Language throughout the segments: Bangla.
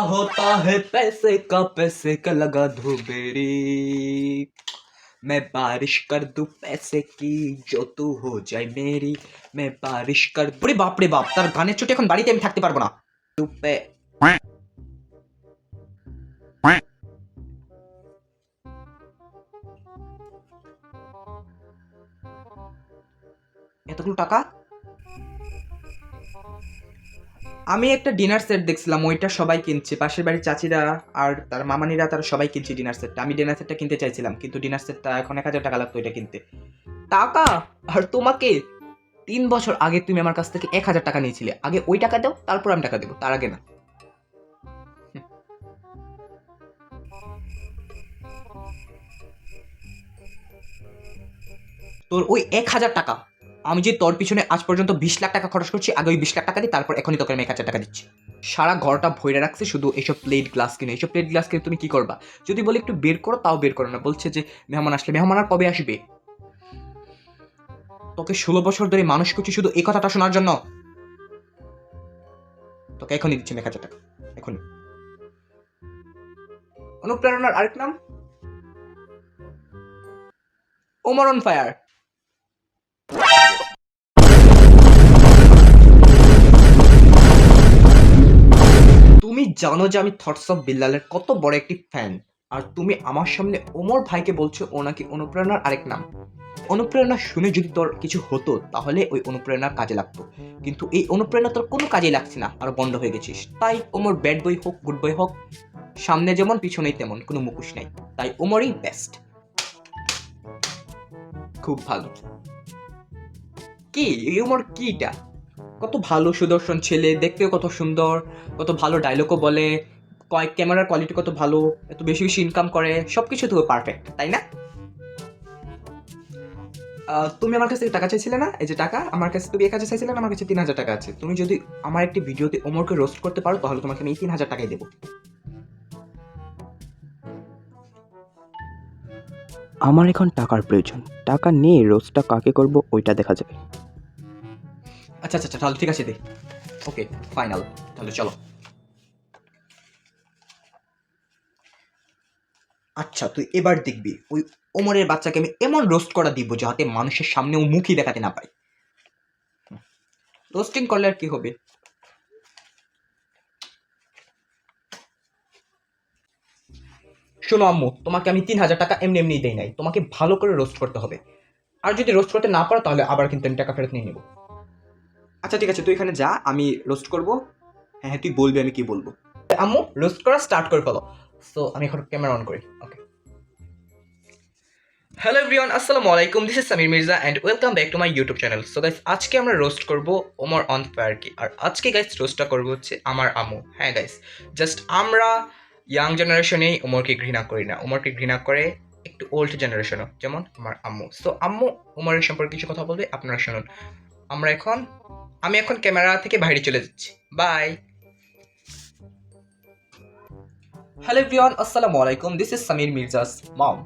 होता है पैसे का पैसे का लगा धूबेरी मैं बारिश कर दूं पैसे की जो तू हो जाए मेरी मैं बारिश कर ওরে বাপ রে বাপ তার গানের চোটে এখন বাড়িতে আমি থাকতে পারবো না তু পে এতগুলো টাকা আমি একটা ডিনার সেট দেখছিলাম, ওইটা সবাই কিনছে। পাশের বাড়ির চাচিরা আর তার মামানিরা, তারা সবাই কিনছে ডিনার সেটটা আমি ডিনার সেটটা কিনতে চাইছিলাম, কিন্তু ডিনার সেটটা এখন এক হাজার টাকা লাগতো এটা কিনতে। টাকা আর তোমাকে তিন বছর আগে তুমি আমার কাছ থেকে এক হাজার টাকা নিয়েছিলে। আগে ওই টাকা দাও, তারপর আমি টাকা দেবো, তার আগে না। তোর ওই এক হাজার টাকা আমি যে তোর পিছনে আজ পর্যন্ত বিশ লাখ টাকা খরচ করছি, আগে ওই বিশ লাখ টাকা দিই তারপর এখনই তোকে আমি এক হাজার টাকা দিচ্ছি। সারা ঘরটা ভরে রাখছে শুধু এইসব প্লেট গ্লাস কিনে। এইসব প্লেট গ্লাস কিনে তুমি কি করবা? যদি বলে একটু বের করো, তাও বের করো না। বলছে যে, মেহমান আসলে, মেহমান আর কবে আসবে? তোকে ষোলো বছর ধরে মানুষ করছি শুধু এই কথাটা শোনার জন্য। তোকে এখনই দিচ্ছি এক হাজার টাকা। এখনই। অনুপ্রেরণার আরেক নাম? Omar on fire. জানো যে আমি থটস অফ বিল্লালের কত বড় একটি ফ্যান আর তুমি আমার সামনে ওমর ভাইকে বলছো, ও নাকি অনুপ্রেরণার আরেক নাম। অনুপ্রেরণা শুনে যদি তোর কিছু হতো, তাহলে ওই অনুপ্রেরণার কাজে লাগতো। কিন্তু এই অনুপ্রেরণা তোর কোনো কাজেই লাগছে না, আর বন্ধ হয়ে গেছিস। তাই ওমর ব্যাড বই হোক গুড বই হোক, সামনে যেমন, পিছনেই তেমন, কোনো মুখোশ নাই। তাই ওমরই বেস্ট খুব ভালো। কি? এই ওমর কিটা কত ভালো সুদর্শন ছেলে, দেখতেও কত সুন্দর, কত ভালো ডায়লগও বলে, কয়েক ক্যামেরার কোয়ালিটি কত ভালো, এত বেশি বেশি ইনকাম করে সব কিছু তো পারফেক্ট তাই না? তুমি আমার কাছ থেকে টাকা চাইছিলে না? এই যে টাকা, আমার কাছে তুমি এক হাজার চাইছিলে না? আমার কাছে তিন হাজার টাকা আছে। তুমি যদি আমার একটি ভিডিওতে ওমরকে রোস্ট করতে পারো, তাহলে তোমাকে আমি এই তিন হাজার টাকাই দেবো। আমার এখন টাকার প্রয়োজন। টাকা নিয়ে রোজটা কাকে করব, ওইটা দেখা যাবে। আচ্ছা আচ্ছা আচ্ছা, তাহলে ঠিক আছে দে ওকে ফাইনাল তাহলে চলো। আচ্ছা তুই এবার দেখবি ওই ওমরের বাচ্চাকে আমি এমন রোস্ট করা দিব যাতে মানুষের সামনে ও মুখই দেখাতে না পারে। রোস্টিং করলে আর কি হবে? শোনো আম্মু তোমাকে আমি তিন হাজার টাকা এমনি এমনি দেই নাই। তোমাকে ভালো করে রোস্ট করতে হবে। আর যদি রোস্ট করতে না পারো তাহলে আবার কিন্তু আমি টাকা ফেরত নিয়ে নেব। আচ্ছা ঠিক আছে, তুই এখানে যা, আমি রোস্ট করব। হ্যাঁ হ্যাঁ তুই বলবি আমি কি বলব। আম্মু রোস্ট করা স্টার্ট করে ফেলো। সো আমি এখন ক্যামেরা অন করি ওকে হ্যালো এভরিওয়ান আসসালামু আলাইকুম this is Samir Mirza and welcome back to my YouTube channel so guys আজকে আমরা রোস্ট করব ওমর অন ফায়ারকে আর আজকে গাইস রোস্টটা করব হচ্ছে আমার আম্মু। হ্যাঁ গাইস জাস্ট আমরা ইয়াং জেনারেশনেই ওমরকে ঘৃণা করি না। ওমরকে ঘৃণা করে একটু ওল্ড জেনারেশনও যেমন আমার আম্মু। সো আম্মু ওমরের সম্পর্কে কিছু কথা বলবে, আপনারা শুনুন। আমরা এখন আমি এখন ক্যামেরা থেকে বাইরে চলে যাচ্ছি। বাই হ্যালো এভরিওয়ান আসসালামু আলাইকুম this is Samir Mirza's mom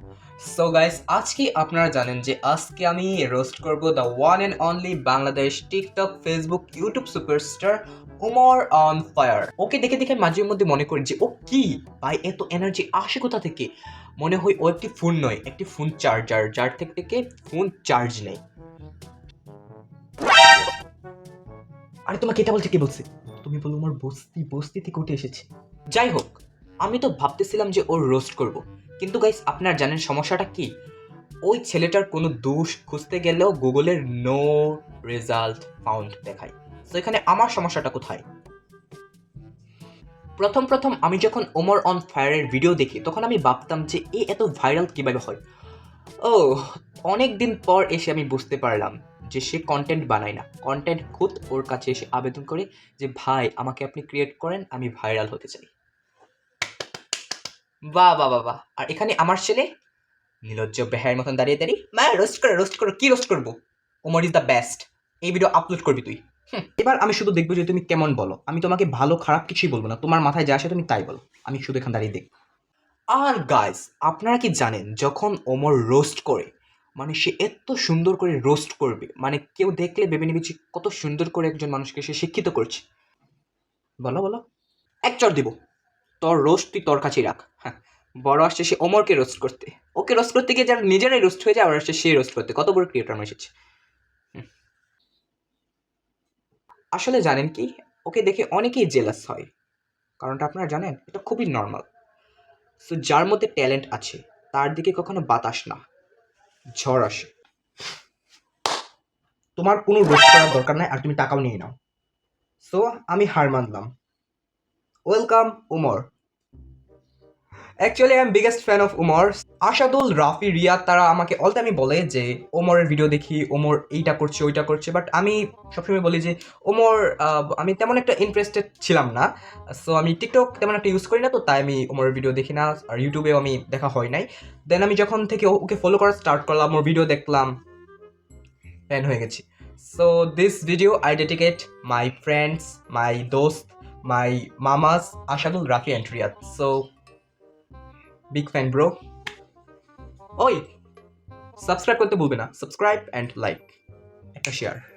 so guys আজকে আপনারা জানেন যে আজকে আমি রোস্ট করব the one and only Bangladesh TikTok Facebook YouTube superstar Omar on fire okay দেখে দেখে মাঝে মধ্যে মনে করি যে ও কি? ভাই, এত এনার্জি আসে কোথা থেকে? মনে হয় ও একটি ফোন নয়, একটি ফোন চার্জার যার থেকে থেকে ফোন চার্জ নেই আরে তোমাকে এটা বলছে কে বলছে? তুমি বলো আমার বস্তি বস্তি থেকে উঠে এসেছে। যাই হোক, আমি তো ভাবতেছিলাম যে ওর রোস্ট করব। কিন্তু গাইস আপনার জানেন সমস্যাটা কি? ওই ছেলেটার কোনো দোষ খুঁজতে গেলেও গুগলের নো রেজাল্ট ফাউন্ড দেখায়। তো এখানে আমার সমস্যাটা কোথায়? প্রথম প্রথম আমি যখন ওমর অন ফায়ারের ভিডিও দেখি, তখন আমি ভাবতাম যে এ এত ভাইরাল কীভাবে হয়? ও অনেক দিন পর এসে আমি বুঝতে পারলাম। যে সে কন্টেন্ট বানায় না। কন্টেন্ট খুদ ওর কাছে এসে আবেদন করে যে, ভাই, আমাকে আপনি ক্রিয়েট করেন, আমি ভাইরাল হতে চাই। বাহ বাহ বাহ আর এখানে আমার ছেলে, নিলজ্জ বেহায়ের মতন দাঁড়িয়ে দাঁড়িয়ে, মা রোস্ট করো রোস্ট করো, কি রোস্ট করব? ওমর ইজ দ্য বেস্ট এই ভিডিও আপলোড করবি তুই। এবার আমি শুধু দেখব যে তুমি কেমন বলো। আমি তোমাকে ভালো, খারাপ কিছুই বলব না। তোমার মাথায় যা আসে তুমি তাই বলো। আমি শুধু এখানে দাঁড়িয়ে দেখব। আর গাইস আপনারা কি জানেন, যখন ওমর রোস্ট করে মানে সে এত সুন্দর করে রোস্ট করবে। মানে কেউ দেখলে ভেবে নেবে যে কত সুন্দর করে একজন মানুষকে সে শিক্ষিত করছে। বলো বলো। এক চর দিব। তোর রোস্ট তুই তোর কাছেই রাখ। হ্যাঁ বড় আসছে সে অমরকে রোস্ট করতে। ওকে রোস্ট করতে গিয়ে যারা নিজেরাই রোস্ট হয়ে যায়, আবার আসছে সে রোস্ট করতে। কত বড় ক্রিয়েটার এসেছে। আসলে জানেন কি, ওকে দেখে অনেকেই জেলাস হয়। কারণটা আপনারা জানেন, এটা খুবই নর্মাল সো যার মধ্যে ট্যালেন্ট আছে, তার দিকে কখনো বাতাস না। ঝড় আসে। তোমার কোনো রোধ করার দরকার নাই আর তুমি টাকাও নিয়ে নাও। সো আমি হার মানলাম। Welcome Umar actually I am biggest fan of Umar Ashadul, Rafi, Riyad, তারা আমাকে অল টাইমই বলে যে, ওমরের ভিডিও দেখি, ওমর এইটা করছে, ওইটা করছে বাট আমি সবসময় বলি যে, ওমর আমি তেমন একটা ইন্টারেস্টেড ছিলাম না। সো আমি টিকটক তেমন একটা ইউজ করি না, তো তাই আমি ওমরের ভিডিও দেখি না, আর ইউটিউবেও আমি দেখা হয় নাই। দেন আমি যখন থেকে ওকে ফলো করা স্টার্ট করলাম, ওর ভিডিও দেখলাম ফ্যান হয়ে গেছি। So this video I dedicate my friends my দোস্ত my মামাস Ashadul, Rafi and Riyad. So big fan bro ওই সাবস্ক্রাইব করতে ভুলবে না। সাবস্ক্রাইব অ্যান্ড লাইক একটা শেয়ার